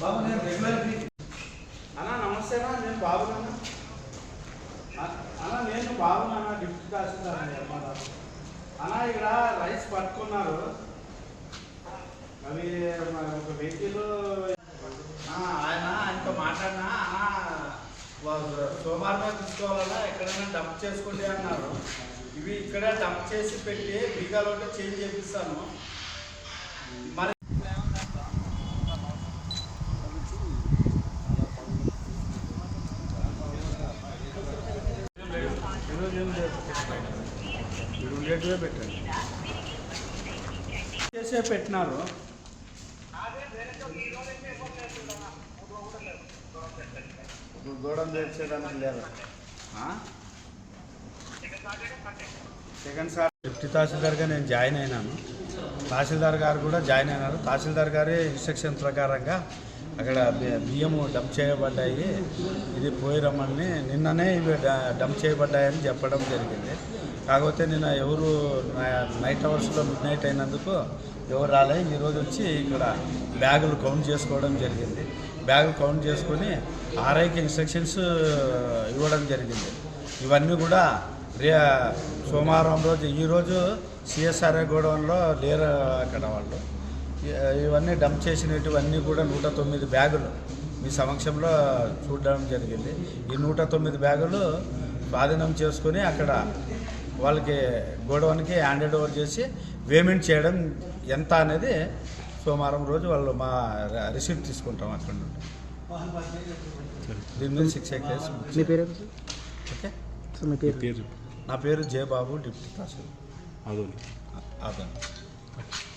బాబు నేను రెగ్యులర్ అన్నా నమస్తేనా నేను బాబునా అన్నా. నేను బాబునా గిఫ్ట్ కాస్తున్నారండి అమ్మ అన్నా ఇక్కడ రైస్ పట్టుకున్నారు. అవి ఒక ఆయన ఆయనతో మాట్లాడినా సోమవారమే తీసుకోవాలన్నా ఎక్కడైనా డంప్ చేసుకుంటే అన్నారు. ఇవి ఇక్కడే డంప్ చేసి పెట్టి బీగాలో చేంజ్ చేపిస్తాను. మరి చేసే పెట్టినారు. గోడం చేసేదానికి లేదు. సెకండ్ సార్ డిప్యూటీ తహసీల్దార్గా నేను జాయిన్ అయినాను. తహసీల్దార్ గారు కూడా జాయిన్ అయినారు. తహసీల్దార్ గారే ఇన్స్ట్రక్షన్ ప్రకారంగా అక్కడ బి- బియ్యము డంప్ చేయబడ్డాయి. ఇది పోయి రమ్మని నిన్ననే ఇవి డ- డంప్ చేయబడ్డాయని చెప్పడం జరిగింది. కాకపోతే నిన్న ఎవరు నైట్ అవర్స్లో మిడ్ నైట్ అయినందుకు ఎవరు రాలే. ఈరోజు వచ్చి ఇక్కడ బ్యాగులు కౌంట్ చేసుకోవడం జరిగింది. బ్యాగులు కౌంట్ చేసుకొని ఆర్ఐకి ఇన్స్ట్రక్షన్స్ ఇవ్వడం జరిగింది. ఇవన్నీ కూడా సోమవారం రోజు ఈరోజు సిఎస్ఆర్ఐ గోడౌన్లో లేరు అక్కడ వాళ్ళు. ఇవన్నీ డంప్ చేసినటువన్నీ కూడా నూట తొమ్మిది బ్యాగులు మీ సమక్షంలో చూడడం జరిగింది. ఈ నూట తొమ్మిది బ్యాగులు స్వాధీనం చేసుకొని అక్కడ వాళ్ళకి గోడౌన్కి హ్యాండెడ్ ఓవర్ చేసి పేమెంట్ చేయడం ఎంత అనేది సోమవారం రోజు వాళ్ళు మా రిసీప్ట్ తీసుకుంటాం అక్కడ నుండి. దీని మీద శిక్ష కేసు. మీ పేరు? ఓకే. సార్ మీ పేరు? నా పేరు జయబాబు డిప్యూటీ తహసీల్ అదోలు అదే